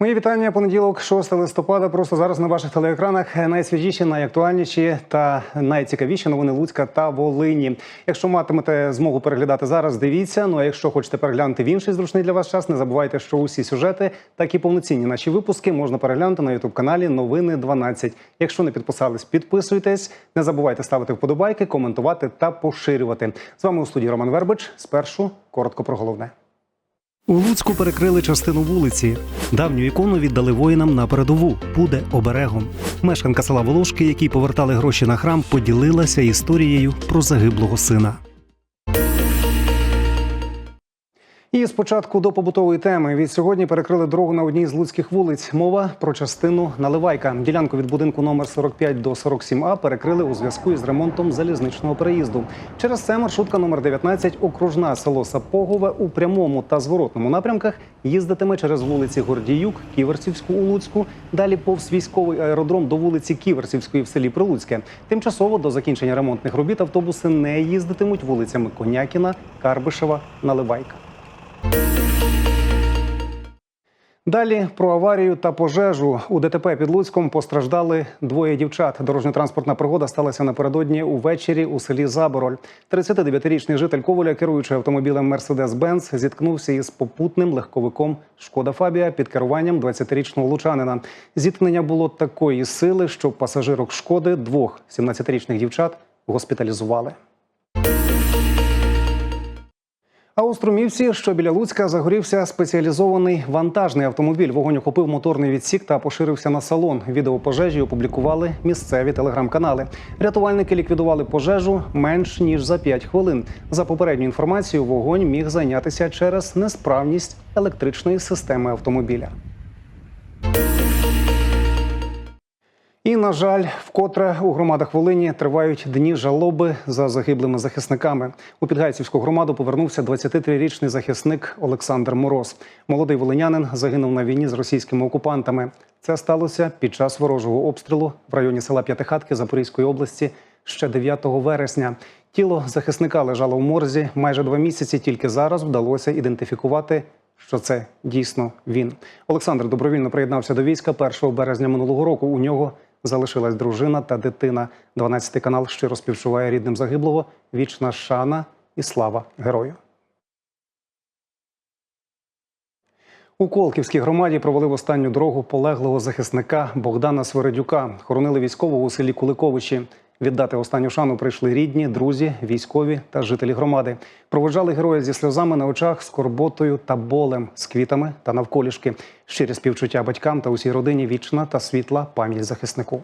Мої вітання. Понеділок, 6 листопада. Просто зараз на ваших телеекранах найсвіжіші, найактуальніші та найцікавіші новини Луцька та Волині. Якщо матимете змогу переглядати зараз, дивіться. Ну а якщо хочете переглянути в інший зручний для вас час, не забувайте, що усі сюжети, так і повноцінні наші випуски можна переглянути на ютуб каналі Новини 12. Якщо не підписались, підписуйтесь. Не забувайте ставити вподобайки, коментувати та поширювати. З вами у студії Роман Вербич. Спершу коротко про головне. У Луцьку перекрили частину вулиці. Давню ікону віддали воїнам на передову. Буде оберегом. Мешканка села Волошки, які повертали гроші на храм, поділилася історією про загиблого сина. І спочатку до побутової теми. Від сьогодні перекрили дорогу на одній з луцьких вулиць. Мова про частину Наливайка. Ділянку від будинку номер 45 до 47А перекрили у зв'язку із ремонтом залізничного переїзду. Через це маршрутка номер 19 окружна село Сапогове у прямому та зворотному напрямках їздитиме через вулиці Гордіюк, Ківерцівську у Луцьку, далі повз військовий аеродром до вулиці Ківерцівської в селі Прилуцьке. Тимчасово до закінчення ремонтних робіт автобуси не їздитимуть вулицями Конякіна, Карбишева, Наливайка. Далі про аварію та пожежу у ДТП під Луцьком постраждали двоє дівчат. Дорожньо-транспортна пригода сталася напередодні увечері у селі Забороль. 39-річний житель Коваля, керуючи автомобілем Mercedes-Benz, зіткнувся із попутним легковиком Шкода Фабія під керуванням 20-річного лучанина. Зіткнення було такої сили, що пасажирок шкоди двох 17-річних дівчат госпіталізували. А у Струмівці, що біля Луцька, загорівся спеціалізований вантажний автомобіль. Вогонь охопив моторний відсік та поширився на салон. Відео пожежі опублікували місцеві телеграм-канали. Рятувальники ліквідували пожежу менш ніж за 5 хвилин. За попередню інформацію, вогонь міг зайнятися через несправність електричної системи автомобіля. І на жаль, вкотре у громадах Волині тривають дні жалоби за загиблими захисниками. У Підгайцівську громаду повернувся 23-річний захисник Олександр Мороз. Молодий волинянин загинув на війні з російськими окупантами. Це сталося під час ворожого обстрілу в районі села П'ятихатки Запорізької області ще 9 вересня. Тіло захисника лежало в морзі майже два місяці. Тільки зараз вдалося ідентифікувати що це дійсно він. Олександр добровільно приєднався до війська 1 березня минулого року. У нього залишилась дружина та дитина. 12 канал щиро співчуває рідним загиблого. Вічна шана і слава герою. У Колківській громаді провели в останню дорогу полеглого захисника Богдана Свередюка. Хоронили військового у селі Куликовичі. Віддати останню шану прийшли рідні, друзі, військові та жителі громади. Проводжали героя зі сльозами на очах, скорботою та болем, з квітами та навколішки. Щирі співчуття батькам та усій родині вічна та світла пам'ять захиснику.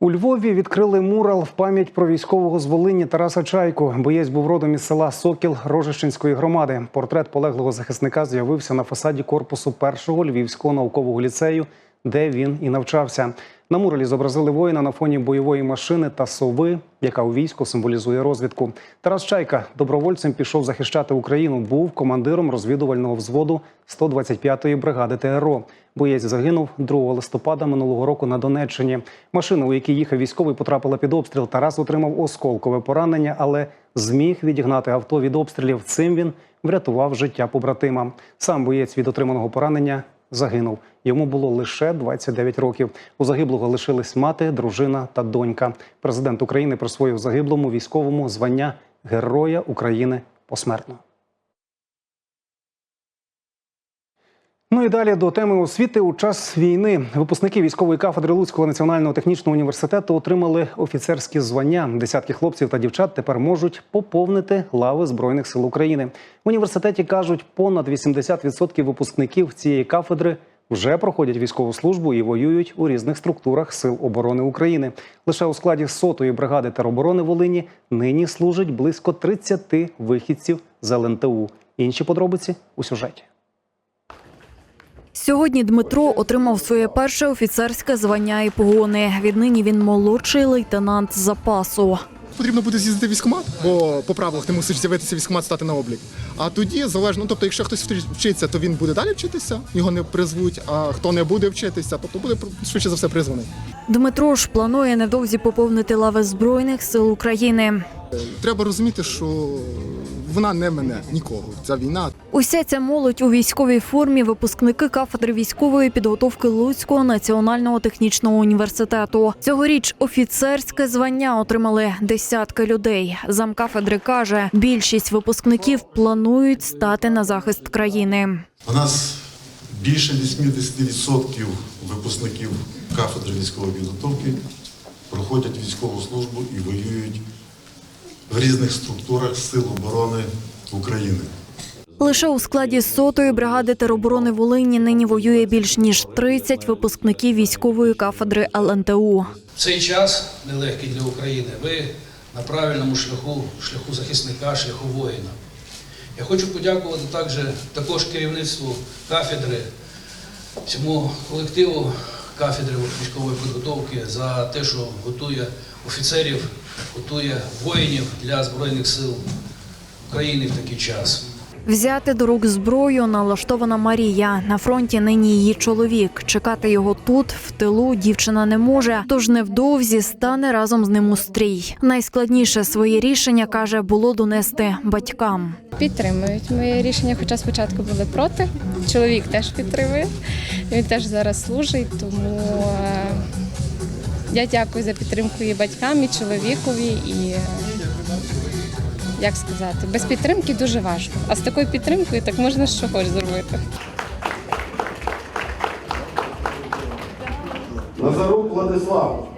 У Львові відкрили мурал в пам'ять про військового з Волині Тараса Чайку. Боєць був родом із села Сокіл Рожищенської громади. Портрет полеглого захисника з'явився на фасаді корпусу першого львівського наукового ліцею, де він і навчався. На муралі зобразили воїна на фоні бойової машини та сови, яка у війську символізує розвідку. Тарас Чайка добровольцем пішов захищати Україну. Був командиром розвідувального взводу 125-ї бригади ТРО. Боєць загинув 2 листопада минулого року на Донеччині. Машина, у якій їхав військовий, потрапила під обстріл. Тарас отримав осколкове поранення, але зміг відігнати авто від обстрілів. Цим він врятував життя побратима. Сам боєць від отриманого поранення загинув. Йому було лише 29 років. У загиблого лишились мати, дружина та донька. Президент України присвоїв загиблому військовому звання Героя України посмертно. Ну і далі до теми освіти у час війни. Випускники військової кафедри Луцького національного технічного університету отримали офіцерські звання. Десятки хлопців та дівчат тепер можуть поповнити лави збройних сил України. В університеті кажуть, понад 80% випускників цієї кафедри вже проходять військову службу і воюють у різних структурах сил оборони України. Лише у складі сотої бригади тероборони Волині нині служить близько 30 вихідців з ЛНТУ. Інші подробиці у сюжеті. Сьогодні Дмитро отримав своє перше офіцерське звання і погони. Віднині він молодший лейтенант запасу. Потрібно буде з'їздити в військкомат, бо по правилах ти мусиш з'явитися військкомат, стати на облік. А тоді залежно, ну, тобто, якщо хтось вчиться, то він буде далі вчитися, його не призвуть. А хто не буде вчитися, тобто буде швидше за все призваний. Дмитро ж планує невдовзі поповнити лави збройних сил України. Треба розуміти, що вона не мене нікого. Ця війна. Уся ця молодь у військовій формі випускники кафедри військової підготовки Луцького національного технічного університету. Цьогоріч офіцерське звання отримали десятки людей. Замкафедри каже, більшість випускників планують стати на захист країни. У нас більше 80% випускників кафедри військової підготовки проходять військову службу і воюють в різних структурах Сил оборони України. Лише у складі сотої бригади тероборони Волині нині воює більш ніж 30 випускників військової кафедри ЛНТУ. Цей час нелегкий для України. Ви на правильному шляху, шляху захисника, шляху воїна. Я хочу подякувати також, також керівництву кафедри, всьому колективу кафедри військової підготовки за те, що готує офіцерів, готує воїнів для Збройних сил України в такий час. Взяти до рук зброю налаштована Марія. На фронті нині її чоловік. Чекати його тут, в тилу, дівчина не може, тож невдовзі стане разом з ним у стрій. Найскладніше своє рішення каже було донести батькам. Підтримують моє рішення, хоча спочатку були проти. Чоловік теж підтримує. Він теж зараз служить, тому е, я дякую за підтримку і батькам, і чоловікові. І як сказати, без підтримки дуже важко. А з такою підтримкою так можна що хочеш зробити. Назарук Владислав.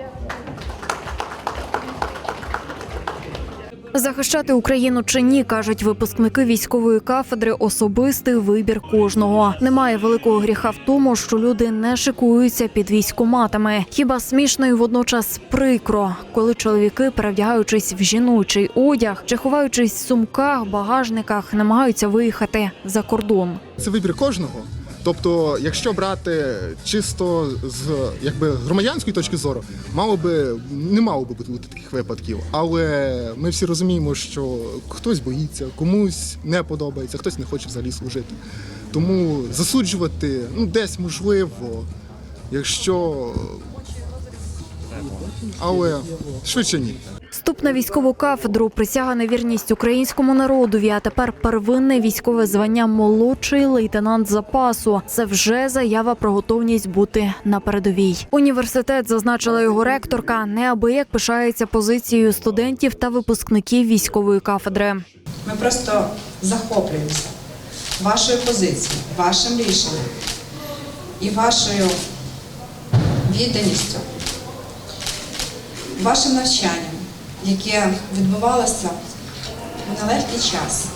Захищати Україну чи ні, кажуть випускники військової кафедри, особистий вибір кожного. Немає великого гріха в тому, що люди не шикуються під військоматами. Хіба смішно і водночас прикро, коли чоловіки, перевдягаючись в жіночий одяг чи ховаючись в сумках, багажниках, намагаються виїхати за кордон. Це вибір кожного. Тобто, якщо брати чисто з якби громадянської точки зору, мало би не мало би бути таких випадків. Але ми всі розуміємо, що хтось боїться, комусь не подобається, хтось не хоче взагалі служити. Тому засуджувати ну десь можливо, якщо але швидше ні. Вступ на військову кафедру, присяга на вірність українському народові, а тепер первинне військове звання молодший лейтенант запасу. Це вже заява про готовність бути на передовій. Університет зазначила його ректорка, неабияк пишається позицією студентів та випускників військової кафедри. Ми просто захоплюємося вашою позицією, вашим рішенням і вашою відданістю, вашим навчанням, яке відбувалося у нелегкий час.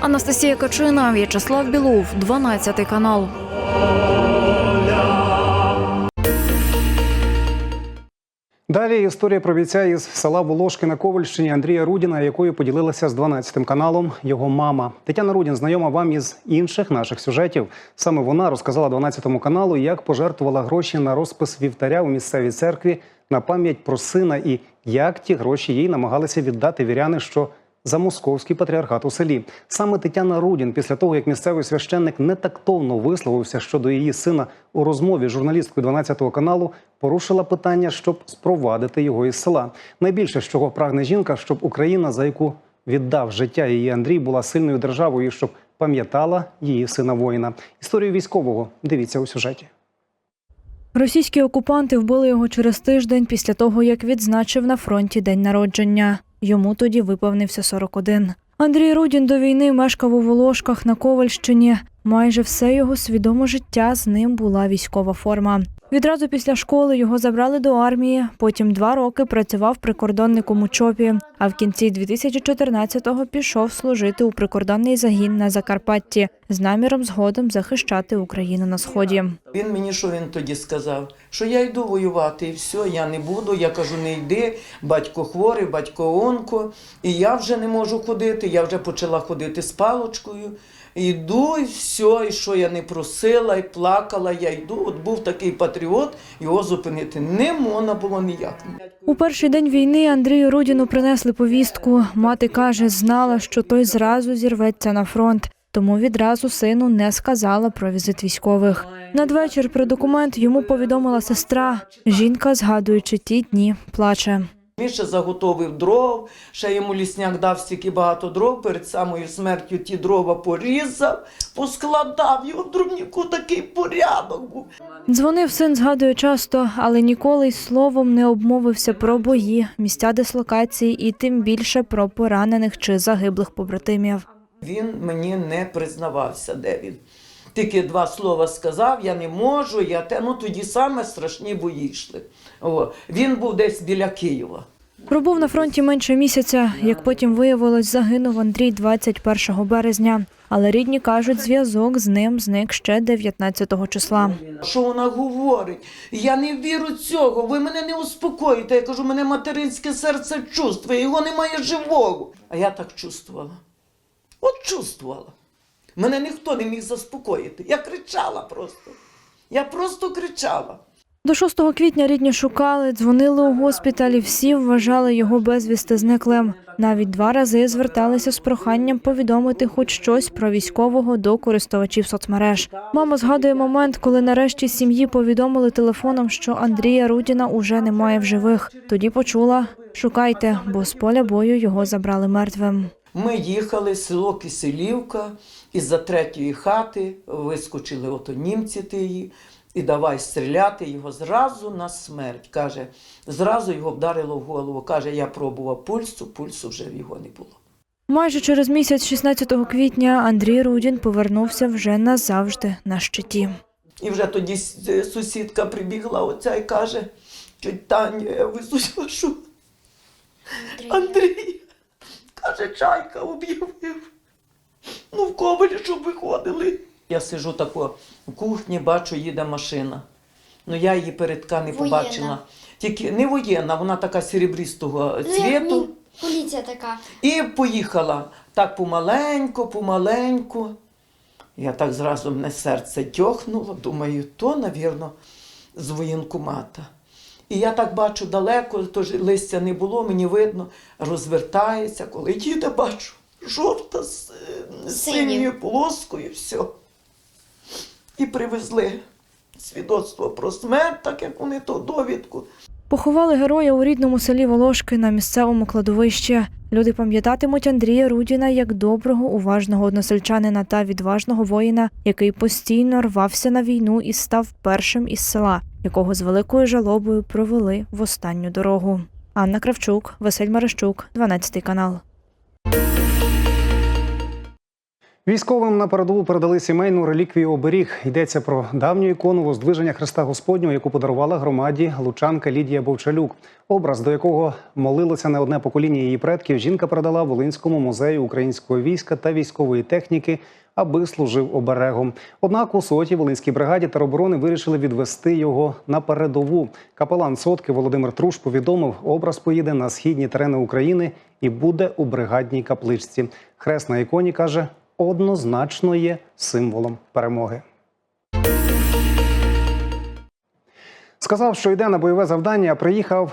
Анастасія Качина, В'ячеслав Білов, 12 канал. Далі історія про бійця із села Волошки на Ковальщині Андрія Рудіна, якою поділилася з 12 каналом його мама. Тетяна Рудін знайома вам із інших наших сюжетів. Саме вона розказала 12 каналу, як пожертвувала гроші на розпис вівтаря у місцевій церкві на пам'ять про сина і як ті гроші їй намагалися віддати віряни, що за московський патріархат у селі. Саме Тетяна Рудін, після того як місцевий священник нетактовно висловився щодо її сина у розмові з журналісткою 12 каналу, порушила питання, щоб спровадити його із села. Найбільше з чого прагне жінка, щоб Україна, за яку віддав життя її Андрій, була сильною державою, щоб пам'ятала її сина воїна. Історію військового дивіться у сюжеті. Російські окупанти вбили його через тиждень після того, як відзначив на фронті день народження. Йому тоді виповнився 41. Андрій Рудін до війни мешкав у Волошках на Ковальщині. Майже все його свідоме життя з ним була військова форма. Відразу після школи його забрали до армії. Потім два роки працював прикордонником у ЧОПі. А в кінці 2014-го пішов служити у прикордонний загін на Закарпатті з наміром згодом захищати Україну на сході. Він мені що він тоді сказав? Що я йду воювати і все, я не буду. Я кажу, не йди, батько хворий, батько онко, і я вже не можу ходити. Я вже почала ходити з палочкою. Йду, і все, і що я не просила, і плакала, я йду. От був такий патріот, його зупинити не можна було ніяк. У перший день війни Андрію Рудіну принесли повістку. Мати каже, знала, що той зразу зірветься на фронт. тому відразу сину не сказала про візит військових. Надвечір про документ йому повідомила сестра. Жінка, згадуючи ті дні, плаче. Він ще заготовив дров, ще йому лісняк дав стільки багато дров, перед самою смертю ті дрова порізав, поскладав, його в дровніку такий порядок був. Дзвонив син, згадує часто, але ніколи й словом не обмовився про бої, місця дислокації і тим більше про поранених чи загиблих побратимів. Він мені не признавався, де він. Тільки два слова сказав, я не можу, я те, ну тоді саме страшні бої йшли. О, він був десь біля Києва. Пробув на фронті менше місяця. Як потім виявилось, загинув Андрій 21 березня. Але рідні кажуть, зв'язок з ним зник ще 19 числа. Що вона говорить? Я не вірю цього. Ви мене не успокоїте. Я кажу, мене материнське серце чувствує, його немає живого. А я так чувствувала. От чувствувала. Мене ніхто не міг заспокоїти. Я кричала просто. Я просто кричала. До 6 квітня рідні шукали, дзвонили у госпіталі. Всі вважали його безвісти зниклим. Навіть два рази зверталися з проханням повідомити хоч щось про військового до користувачів соцмереж. Мама згадує момент, коли нарешті сім'ї повідомили телефоном, що Андрія Рудіна уже немає в живих. Тоді почула шукайте, бо з поля бою його забрали мертвим. Ми їхали село Киселівка, із-за третьої хати вискочили ото німці тії, і давай стріляти його зразу на смерть. Каже, зразу його вдарило в голову. Каже, я пробував пульсу, пульсу вже в його не було. Майже через місяць, 16 квітня, Андрій Рудін повернувся вже назавжди на щиті. І вже тоді сусідка прибігла оця і каже, тьоть я везуть вашу Андрія. Чайка об'явив. Ну, в ковалі, щоб виходили. Я сижу тако в кухні, бачу, їде машина. Ну я її передка не Воєнна. побачила. Тільки не воєнна, вона така серебристого Ну, як цвіту. мі- Поліція така. І поїхала так помаленьку, помаленьку. Я так зразу мене серце тьохнуло, думаю, то, навірно, з воєнкомата. І я так бачу далеко, тож листя не було, мені видно, розвертається, коли їде, бачу, жовта з Синьою. синьою полоскою, все. І привезли свідоцтво про смерть, так як вони то довідку. Поховали героя у рідному селі Волошки на місцевому кладовищі. Люди пам'ятатимуть Андрія Рудіна як доброго, уважного односельчанина та відважного воїна, який постійно рвався на війну і став першим із села, якого з великою жалобою провели в останню дорогу. Анна Кравчук, Василь Марищук, 12 канал. Військовим на передову передали сімейну реліквію оберіг. Йдеться про давню ікону воздвиження Христа Господнього, яку подарувала громаді лучанка Лідія Бовчалюк. Образ, до якого молилося не одне покоління її предків, жінка передала Волинському музею українського війська та військової техніки, аби служив оберегом. Однак у соті Волинській бригаді тероборони вирішили відвести його на передову. Капелан сотки Володимир Труш повідомив, образ поїде на східні терени України і буде у бригадній капличці. Хрест на іконі каже однозначно є символом перемоги. Сказав, що йде на бойове завдання, приїхав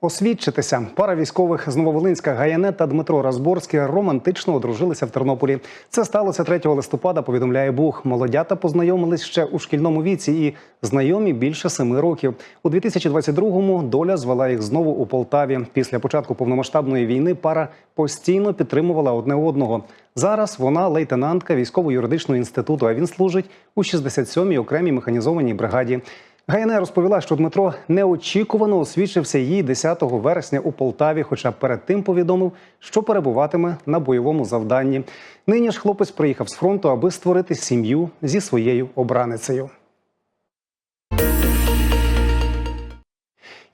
освідчитися. Пара військових з Нововолинська Гаяне та Дмитро Разборський романтично одружилися в Тернополі. Це сталося 3 листопада. Повідомляє Бух. Молодята познайомились ще у шкільному віці і знайомі більше семи років. У 2022-му доля звела їх знову у Полтаві. Після початку повномасштабної війни пара постійно підтримувала одне одного. Зараз вона лейтенантка військово-юридичного інституту. А він служить у 67-й окремій механізованій бригаді. Гаяне розповіла, що Дмитро неочікувано освічився їй 10 вересня у Полтаві, хоча перед тим повідомив, що перебуватиме на бойовому завданні. Нині ж хлопець приїхав з фронту, аби створити сім'ю зі своєю обраницею.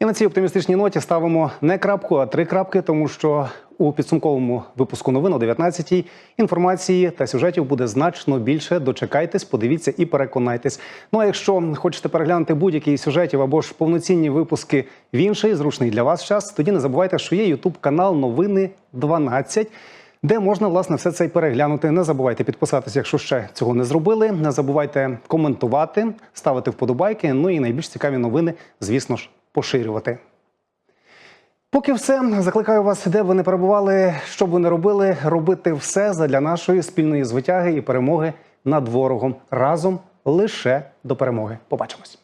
І на цій оптимістичній ноті ставимо не крапку, а три крапки, тому що у підсумковому випуску новин о 19-й інформації та сюжетів буде значно більше. Дочекайтесь, подивіться і переконайтесь. Ну а якщо хочете переглянути будь-який сюжетів або ж повноцінні випуски в інший зручний для вас час, тоді не забувайте, що є Ютуб канал Новини 12 де можна власне все це й переглянути. Не забувайте підписатися, якщо ще цього не зробили. Не забувайте коментувати, ставити вподобайки. Ну і найбільш цікаві новини, звісно ж, поширювати. Поки все закликаю вас, де б ви не перебували, що б ви не робили, робити все задля нашої спільної звитяги і перемоги над ворогом разом лише до перемоги. Побачимось.